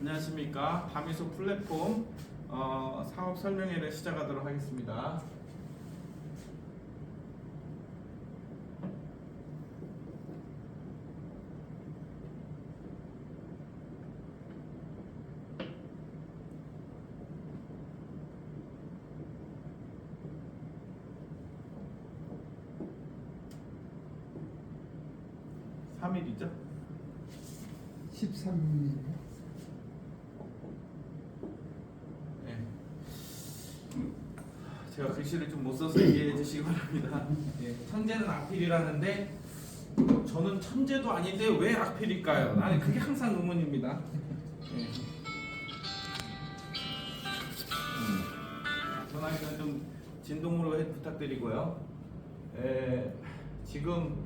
안녕하십니까. 다미소 플랫폼 어, 사업 설명회를 시작하도록 하겠습니다. 삼일이죠? 13일 네. 제가 글씨를 좀 못 써서 이해해 주시기 바랍니다. 예, 천재는 악필이라는데 저는 천재도 아닌데 왜 악필일까요? 나는 그게 항상 의문입니다. 예. 음. 전화기는 좀 진동으로 해- 부탁드리고요. 예, 지금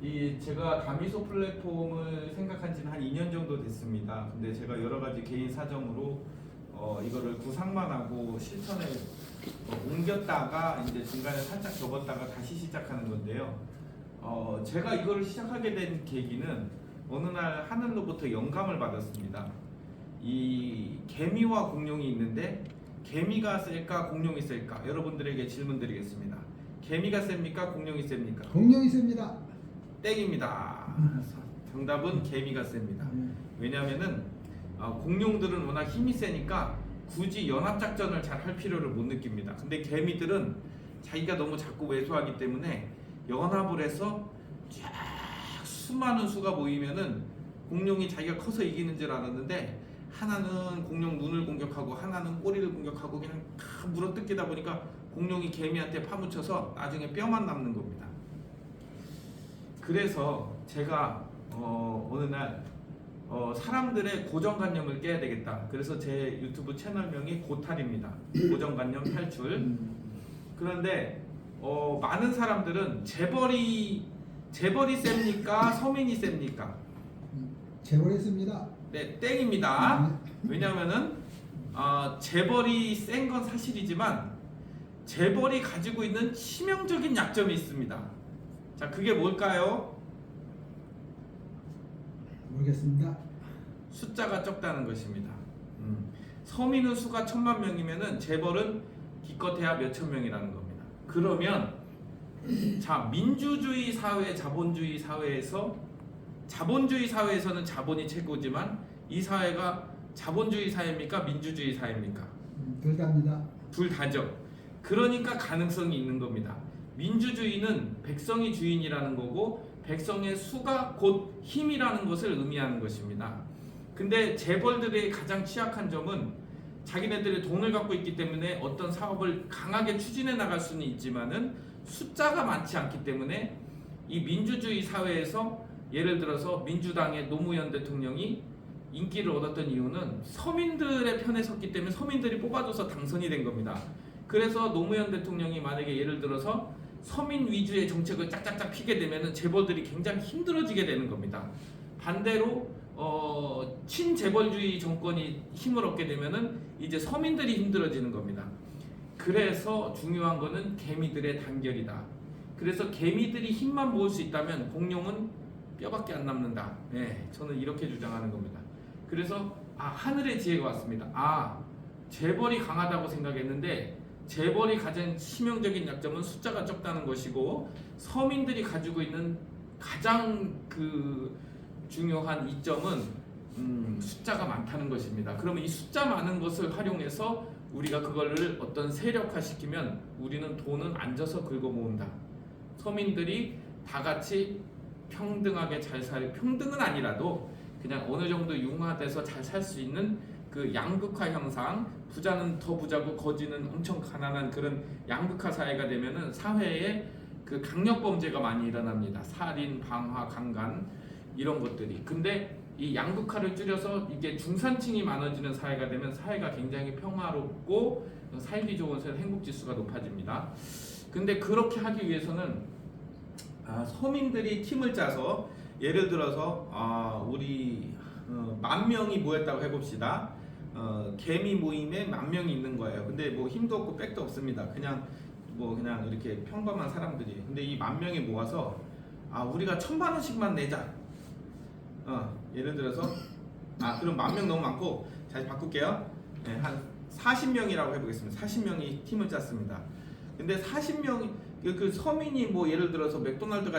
이 제가 다미소 플랫폼을 생각한 지는 한 2년 정도 됐습니다. 근데 제가 여러 가지 개인 사정으로 어, 이거를 구상만 하고 실천에 어, 옮겼다가 이제 중간에 살짝 접었다가 다시 시작하는 건데요. 어, 제가 이거를 시작하게 된 계기는 어느 날 하늘로부터 영감을 받았습니다. 이 개미와 공룡이 있는데 개미가 셀까 공룡이 셀까 여러분들에게 질문 드리겠습니다. 개미가 셉니까 공룡이 셉니까? 공룡이 셉니다. 땡입니다. 정답은 개미가 셉니다. 네. 왜냐하면은 어, 공룡들은 워낙 힘이 세니까 굳이 연합 작전을 잘 할 필요를 못 느낍니다. 근데 개미들은 자기가 너무 자꾸 왜소하기 때문에 연합을 해서 쫙 수많은 수가 모이면은 공룡이 자기가 커서 이기는 줄 알았는데 하나는 공룡 눈을 공격하고 하나는 꼬리를 공격하고 그냥 다 물어뜯기다 보니까 공룡이 개미한테 파묻혀서 나중에 뼈만 남는 겁니다. 그래서 제가 어, 어느 날 어, 사람들의 고정관념을 깨야 되겠다. 그래서 제 유튜브 채널명이 고탈입니다. 고정관념 탈출. 음, 그런데 어, 많은 사람들은 재벌이 재벌이 셉니까? 서민이 셉니까? 음, 재벌했습니다. 네, 땡입니다. 왜냐하면은 어, 재벌이 센 건 사실이지만 재벌이 가지고 있는 치명적인 약점이 있습니다. 자, 그게 뭘까요? 모르겠습니다. 숫자가 적다는 것입니다. 음. 서민의 수가 천만 명이면은 재벌은 기껏해야 몇천 명이라는 겁니다. 그러면 자 민주주의 사회, 자본주의 사회에서 자본주의 사회에서는 자본이 최고지만 이 사회가 자본주의 사회입니까? 민주주의 사회입니까? 음, 둘 다입니다. 둘 다죠. 그러니까 가능성이 있는 겁니다. 민주주의는 백성이 주인이라는 거고 백성의 수가 곧 힘이라는 것을 의미하는 것입니다. 근데 재벌들의 가장 취약한 점은 자기네들이 돈을 갖고 있기 때문에 어떤 사업을 강하게 추진해 나갈 수는 있지만은 숫자가 많지 않기 때문에 이 민주주의 사회에서 예를 들어서 민주당의 노무현 대통령이 인기를 얻었던 이유는 서민들의 편에 섰기 때문에 서민들이 뽑아줘서 당선이 된 겁니다. 그래서 노무현 대통령이 만약에 예를 들어서 서민 위주의 정책을 짝짝짝 피게 되면은 재벌들이 굉장히 힘들어지게 되는 겁니다. 반대로 어, 친재벌주의 정권이 힘을 얻게 되면은 이제 서민들이 힘들어지는 겁니다. 그래서 중요한 거는 개미들의 단결이다. 그래서 개미들이 힘만 모을 수 있다면 공룡은 뼈밖에 안 남는다. 네, 저는 이렇게 주장하는 겁니다. 그래서 아 하늘의 지혜가 왔습니다. 아 재벌이 강하다고 생각했는데 재벌이 가장 치명적인 약점은 숫자가 적다는 것이고 서민들이 가지고 있는 가장 그 중요한 이점은 음, 숫자가 많다는 것입니다. 그러면 이 숫자 많은 것을 활용해서 우리가 그거를 어떤 세력화시키면 우리는 돈은 앉아서 긁어 모은다. 서민들이 다 같이 평등하게 잘 살, 평등은 아니라도 그냥 어느 정도 융화돼서 잘 살 수 있는 그 양극화 현상, 부자는 더 부자고 거지는 엄청 가난한 그런 양극화 사회가 되면은 사회에 그 강력 범죄가 많이 일어납니다. 살인, 방화, 강간 이런 것들이. 근데 이 양극화를 줄여서 이게 중산층이 많아지는 사회가 되면 사회가 굉장히 평화롭고 살기 좋은 사회 행복 지수가 높아집니다. 근데 그렇게 하기 위해서는 아, 서민들이 팀을 짜서 예를 들어서 아, 우리 어, 만 명이 모였다고 해봅시다. 어, 개미 모임에 만 명이 있는 거예요. 근데 뭐 힘도 없고 백도 없습니다. 그냥 뭐 그냥 이렇게 평범한 사람들이. 근데 이 만 명이 모아서 아 우리가 천만 원씩만 내자. 어, 예를 들어서 아 그럼 만 명 너무 많고 자 바꿀게요. 네, 한 40명이라고 해보겠습니다. 40명이 팀을 짰습니다. 근데 40명 그, 그 서민이 뭐 예를 들어서 맥도날드가